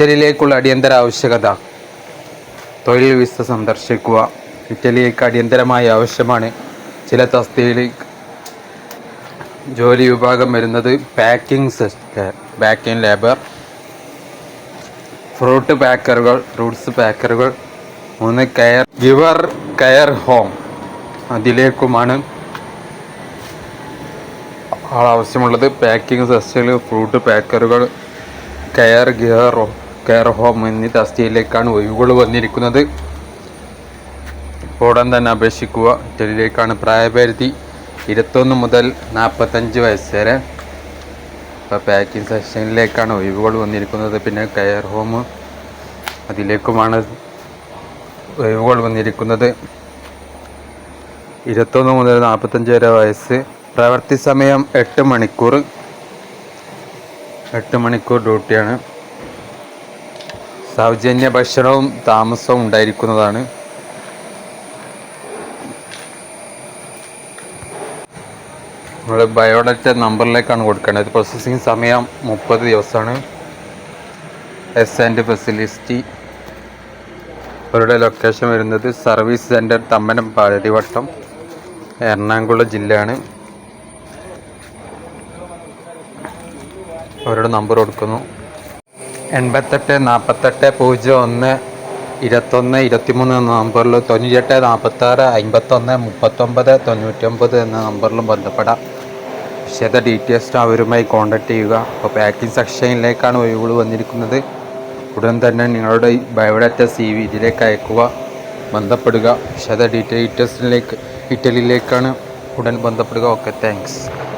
ഇറ്റലിയിലേക്കുള്ള അടിയന്തര ആവശ്യകത. തൊഴിൽ വിസ സന്ദർശിക്കുക. ഇറ്റലിയിലേക്ക് അടിയന്തരമായ ആവശ്യമാണ്. ചില തസ്തിയിലേക്ക് ജോലി വിഭാഗം വരുന്നത് packing sister packing labour fruit പാക്കറുകൾ fruits പാക്കറുകൾ മൂന്ന് കെയർ ഗിവർ കെയർ ഹോം അതിലേക്കുമാണ് ആവശ്യമുള്ളത് പാക്കിംഗ് സിസ്റ്റങ്ങൾ ഫ്രൂട്ട് പാക്കറുകൾ കെയർ ഗിയർ കെയർ ഹോം എന്നീ തസ്തിയിലേക്കാണ് ഒഴിവുകൾ വന്നിരിക്കുന്നത്. ഉടൻ തന്നെ അപേക്ഷിക്കുക. ഇറ്റലിയിലേക്കാണ് പ്രായപരിധി ഇരുപത്തൊന്ന് മുതൽ നാൽപ്പത്തഞ്ച് വയസ്സ് വരെ. ഇപ്പോൾ പാക്കിംഗ് സെക്ഷനിലേക്കാണ് ഒഴിവുകൾ വന്നിരിക്കുന്നത്. പിന്നെ കെയർ ഹോം അതിലേക്കുമാണ് ഒഴിവുകൾ വന്നിരിക്കുന്നത്. ഇരുപത്തൊന്ന് മുതൽ നാൽപ്പത്തഞ്ച് വരെ വയസ്സ്. പ്രവർത്തി സമയം എട്ട് മണിക്കൂർ. എട്ട് മണിക്കൂർ ഡ്യൂട്ടിയാണ്. സൗജന്യ ഭക്ഷണവും താമസവും ഉണ്ടായിരിക്കുന്നതാണ്. നമ്മൾ ബയോഡാറ്റ നമ്പറിലേക്കാണ് കൊടുക്കേണ്ടത്. പ്രോസസ്സിങ് സമയം മുപ്പത് ദിവസമാണ്. എസ് ആൻഡ് ഫെസിലിറ്റി അവരുടെ ലൊക്കേഷൻ വരുന്നത് സർവീസ് സെന്റർ തമ്മനം പാലരിവട്ടം എറണാകുളം ജില്ലയാണ്. അവരുടെ നമ്പർ കൊടുക്കുന്നു. എൺപത്തെട്ട് നാൽപ്പത്തെട്ട് പൂജ്യം ഒന്ന് ഇരുപത്തൊന്ന് ഇരുപത്തിമൂന്ന് എന്ന നമ്പറിൽ തൊണ്ണൂറ്റെട്ട് നാൽപ്പത്താറ് അമ്പത്തൊന്ന് മുപ്പത്തൊമ്പത് തൊണ്ണൂറ്റൊമ്പത് എന്ന നമ്പറിലും ബന്ധപ്പെടാം. വിശദ ഡീറ്റെയിൽസ് അവരുമായി കോൺടാക്റ്റ് ചെയ്യുക. അപ്പോൾ പാക്കിംഗ് സെക്ഷനിലേക്കാണ് ഒഴിവുകൾ വന്നിരിക്കുന്നത്. ഉടൻ തന്നെ നിങ്ങളുടെ ബയോഡാറ്റ സി വി ഇതിലേക്ക് അയക്കുക. ബന്ധപ്പെടുക. വിശദ ഡീറ്റെയിൽസിലേക്ക് ഇറ്റലിയിലേക്കാണ് ഉടൻ ബന്ധപ്പെടുക. Okay thanks.